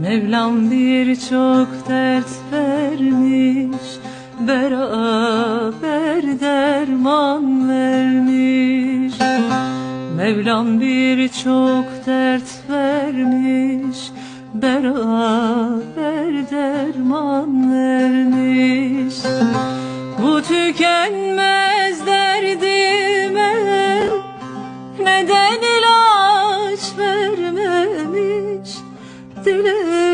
Mevlam birçok dert vermiş Beraber derman vermiş. Mevlam birçok dert vermiş Beraber derman vermiş. Bu tükenmez derdime Neden through